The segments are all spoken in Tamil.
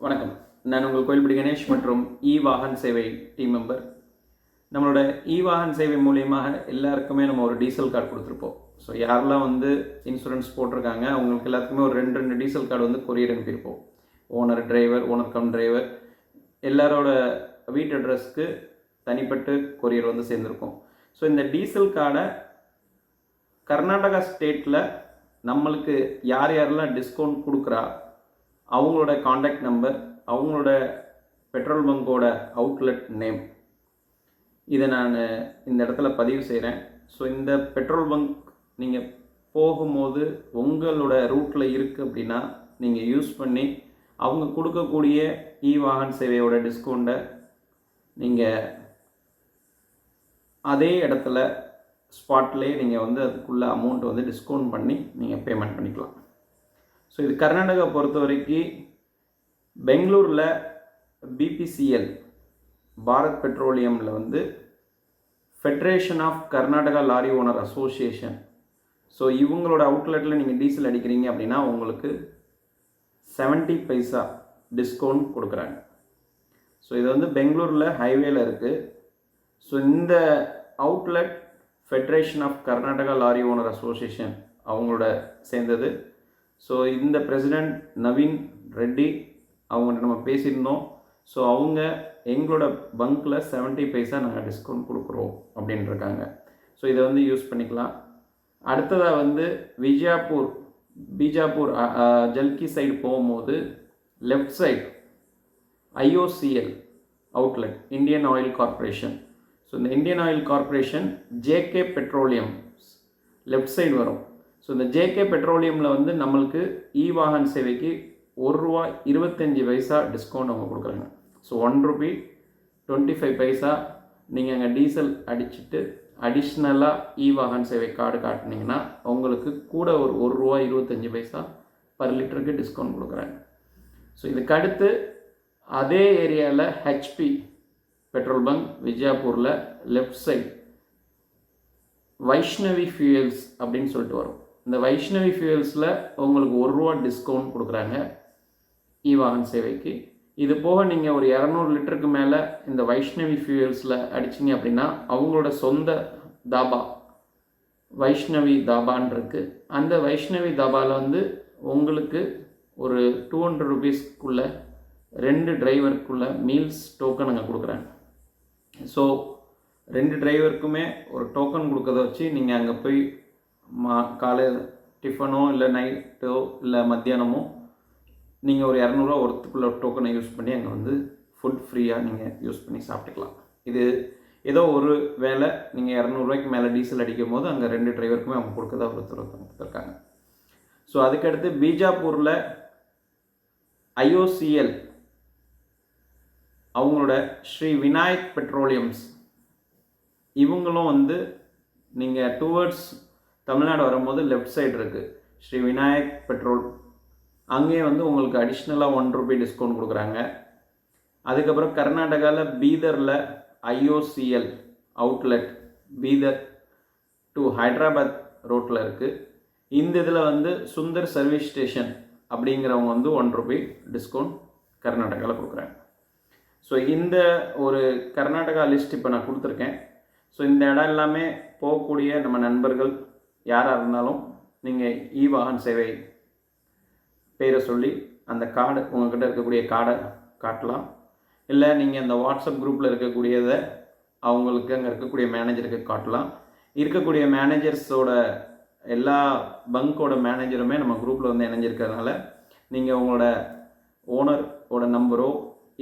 வணக்கம். நான் உங்கள் கோயில்படி கணேஷ் மற்றும் இ வாகன் சேவை டீம் மெம்பர் நம்மளோட இ வாகன் சேவை மூலியமாக எல்லாருக்குமே நம்ம ஒரு டீசல் கார்டு கொடுத்துருப்போம். ஸோ யாரெல்லாம் வந்து இன்சூரன்ஸ் போட்டிருக்காங்க அவங்களுக்கு எல்லாத்துக்குமே ஒரு ரெண்டு ரெண்டு டீசல் கார்டு வந்து courier அனுப்பியிருப்போம். Owner driver owner cum driver எல்லாரோட வீட்டு அட்ரஸ்க்கு தனிப்பட்டு கொரியர் வந்து சேர்ந்துருக்கோம். ஸோ இந்த டீசல் கார்டை கர்நாடகா ஸ்டேட்டில் நம்மளுக்கு யார் யாரெல்லாம் டிஸ்கவுண்ட் கொடுக்குறா அவங்களோட காண்டாக்ட் நம்பர் அவங்களோட பெட்ரோல் பங்கோட அவுட்லெட் நேம் இதை நான் இந்த இடத்துல பதிவு செய்கிறேன் ஸோ இந்த பெட்ரோல் பங்க் நீங்கள் போகும்போது உங்களோட ரூட்டில் இருக்குது அப்படின்னா நீங்கள் யூஸ் பண்ணி அவங்க கொடுக்கக்கூடிய இ வாகன் சேவையோட டிஸ்கவுண்ட்டை நீங்கள் அதே இடத்துல ஸ்பாட்லேயே நீங்கள் வந்து அதுக்குள்ளே அமௌண்ட் வந்து டிஸ்கவுண்ட் பண்ணி நீங்கள் பேமெண்ட் பண்ணிக்கலாம். ஸோ இது கர்நாடகா பொறுத்த வரைக்கும் பெங்களூரில் பிபிசிஎல் பாரத் பெட்ரோலியமில் வந்து federation of Karnataka lorry owner association so இவங்களோட அவுட்லெட்டில் நீங்கள் டீசல் அடிக்கிறீங்க அப்படின்னா உங்களுக்கு 70 பைசா டிஸ்கவுண்ட் கொடுக்குறாங்க. ஸோ இது வந்து பெங்களூரில் ஹைவேல இருக்குது ஸோ இந்த outlet federation of Karnataka lorry owner association அவங்களோட சேர்ந்தது ஸோ இந்த பிரசிடெண்ட் நவீன் ரெட்டி அவங்கள்ட்ட நம்ம பேசியிருந்தோம். ஸோ அவங்க எங்களோட பங்க்கில் 70 பைசா நாங்கள் டிஸ்கவுண்ட் கொடுக்குறோம் அப்படின்னு இருக்காங்க ஸோ இதை வந்து யூஸ் பண்ணிக்கலாம். அடுத்ததாக வந்து விஜயாப்பூர் பீஜாப்பூர் ஜல்கி சைடு போகும்போது left side IOCL outlet Indian Oil Corporation so இந்த Indian Oil Corporation JK Petroleum left side வரும். ஸோ இந்த ஜேகே பெட்ரோலியமில் வந்து நம்மளுக்கு இ வாகன் சேவைக்கு ஒரு ரூபா இருபத்தஞ்சி பைசா டிஸ்கவுண்ட் அவங்க கொடுக்குறாங்க. So one rupee twenty five paisa நீங்கள் அங்கே டீசல் அடிச்சுட்டு அடிஷ்னலாக இ வாகன் சேவை கார்டு காட்டினீங்கன்னா உங்களுக்கு கூட ஒரு ஒரு ரூபா இருபத்தஞ்சி பைசா பர் லிட்டருக்கு டிஸ்கவுண்ட் கொடுக்குறாங்க. ஸோ இதுக்கு அடுத்து அதே ஏரியாவில் ஹெச்பி பெட்ரோல் பங்க் விஜயாப்பூரில் லெஃப்ட் சைட் வைஷ்ணவி ஃபியூயல்ஸ் அப்படின்னு சொல்லிட்டு வரும். இந்த வைஷ்ணவி ஃபியூல்ஸில் உங்களுக்கு ஒரு ரூபா டிஸ்கவுண்ட் கொடுக்குறாங்க இ வாகன் சேவைக்கு. இது போக நீங்கள் ஒரு இரநூறு லிட்டருக்கு மேலே இந்த வைஷ்ணவி ஃபியூயல்ஸில் அடிச்சிங்க அப்படின்னா அவங்களோட சொந்த தாபா வைஷ்ணவி தாபான்னு இருக்கு. அந்த வைஷ்ணவி தாபாவில் வந்து உங்களுக்கு ஒரு டூ ஹண்ட்ரட் ருபீஸ்க்குள்ள ரெண்டு டிரைவருக்குள்ள மீல்ஸ் டோக்கன் அங்கே கொடுக்குறாங்க. ஸோ ரெண்டு டிரைவருக்குமே ஒரு டோக்கன் கொடுக்கறத வச்சு நீங்கள் அங்கே போய் மா காலையில் டிஃபனோ இல்லை நைட்டோ இல்லை மத்தியானமோ நீங்கள் ஒரு இரநூறுவா ஒருத்துக்குள்ள டோக்கனை யூஸ் பண்ணி அங்கே வந்து ஃபுட் ஃப்ரீயாக நீங்கள் யூஸ் பண்ணி சாப்பிட்டுக்கலாம். இது ஏதோ ஒரு வேலை நீங்கள் இரநூறுவாய்க்கு மேலே டீசல் அடிக்கும் போது அங்கே ரெண்டு டிரைவருக்குமே அவங்க கொடுக்கறதா ஒருத்தர் கொடுத்துருக்காங்க ஸோ அதுக்கடுத்து பீஜாப்பூரில் ஐஓசிஎல் அவங்களோட ஸ்ரீ விநாயக் பெட்ரோலியம்ஸ் இவங்களும் வந்து நீங்கள் டுவர்ட்ஸ் தமிழ்நாடு வரும்போது லெஃப்ட் சைடு இருக்குது ஸ்ரீ விநாயக் பெட்ரோல் அங்கேயே வந்து உங்களுக்கு அடிஷ்னலாக ஒன் ருபி டிஸ்கவுண்ட் கொடுக்குறாங்க. அதுக்கப்புறம் கர்நாடகாவில் பீதரில் IOCL outlet Bidar to Hyderabad ரோட்டில் இருக்குது இந்த இதில் வந்து சுந்தர் சர்வீஸ் ஸ்டேஷன் அப்படிங்கிறவங்க வந்து ஒன் ருபி டிஸ்கவுண்ட் கர்நாடகாவில் கொடுக்குறாங்க. ஸோ இந்த ஒரு கர்நாடகா லிஸ்ட் இப்போ நான் கொடுத்துருக்கேன். ஸோ இந்த இடம் எல்லாமே போகக்கூடிய நம்ம நண்பர்கள் யாராக இருந்தாலும் நீங்கள் இ வாகன் சேவை பேரை சொல்லி அந்த கார்டு உங்கள்கிட்ட இருக்கக்கூடிய கார்டை காட்டலாம். இல்லை நீங்கள் அந்த வாட்ஸ்அப் குரூப்பில் இருக்கக்கூடியதை அவங்களுக்கு அங்கே இருக்கக்கூடிய மேனேஜருக்கு காட்டலாம். இருக்கக்கூடிய மேனேஜர்ஸோட எல்லா பங்கோட மேனேஜருமே நம்ம குரூப்பில் வந்து இணைஞ்சிருக்கிறதுனால நீங்கள் உங்களோட ஓனரோட நம்பரோ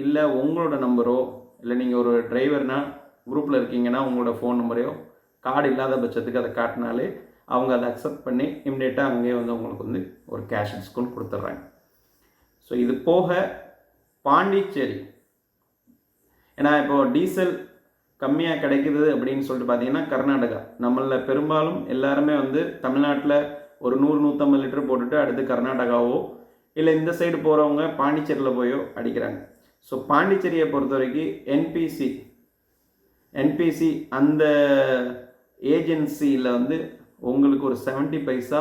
இல்லை உங்களோட நம்பரோ இல்லை நீங்கள் ஒரு டிரைவர்னால் குரூப்பில் இருக்கீங்கன்னா உங்களோட ஃபோன் நம்பரையோ கார்டு இல்லாத பட்சத்துக்கு அதை காட்டினாலே அவங்க அதை அக்செப்ட் பண்ணி இம்மிடியேட்டாக அங்கேயே வந்து அவங்களுக்கு வந்து ஒரு கேஷ் டிஸ்கவுண்ட் கொடுத்துட்றாங்க. ஸோ இது போக பாண்டிச்சேரி. ஏன்னா இப்போது டீசல் கம்மியாக கிடைக்குது அப்படின்னு சொல்லிட்டு பார்த்தீங்கன்னா கர்நாடகா. நம்மளில் பெரும்பாலும் எல்லாருமே வந்து தமிழ்நாட்டில் ஒரு நூறு நூற்றம்பது லிட்டர் போட்டுட்டு அடுத்து கர்நாடகாவோ இல்லை இந்த சைடு போகிறவங்க பாண்டிச்சேரியில் போயோ அடிக்கிறாங்க. ஸோ பாண்டிச்சேரியை பொறுத்த வரைக்கும் என்பிசி என்பிசி அந்த ஏஜென்சியில் வந்து உங்களுக்கு ஒரு 70 பைசா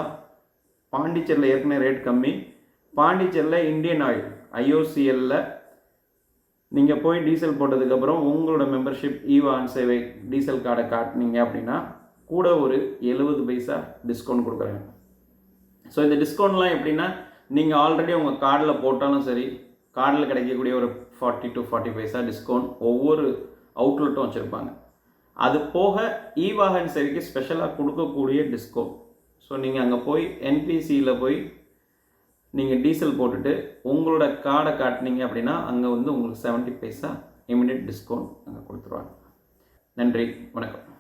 பாண்டிச்சேரியில் ஏற்கனவே ரேட் கம்மி. பாண்டிச்சேரியில் இந்தியன் ஆயில் ஐஓசிஎல்ல நீங்கள் போய் டீசல் போட்டதுக்கப்புறம் உங்களோட மெம்பர்ஷிப் இ சேவை டீசல் கார்டை காட்டினீங்க அப்படின்னா கூட ஒரு எழுபது பைசா டிஸ்கவுண்ட் கொடுக்குறாங்க. ஸோ இந்த டிஸ்கவுண்ட்லாம் எப்படின்னா நீங்கள் ஆல்ரெடி உங்கள் கார்டில் போட்டாலும் சரி கார்டில் கிடைக்கக்கூடிய ஒரு forty to forty paisa discount ஒவ்வொரு அவுட்லெட்டும் வச்சுருப்பாங்க. அது போக இ வாகன் ஸ்பெஷலாக கொடுக்கக்கூடிய டிஸ்கவுண்ட் ஸோ நீங்கள் அங்கே போய் என்பிசியில் போய் நீங்கள் டீசல் போட்டுட்டு உங்களோட கார்டை காட்டினீங்க அப்படின்னா அங்கே வந்து உங்களுக்கு செவன்ட்டி பைசா இமிடியட் டிஸ்கவுண்ட் அங்கே கொடுத்துருவாங்க. நன்றி வணக்கம்.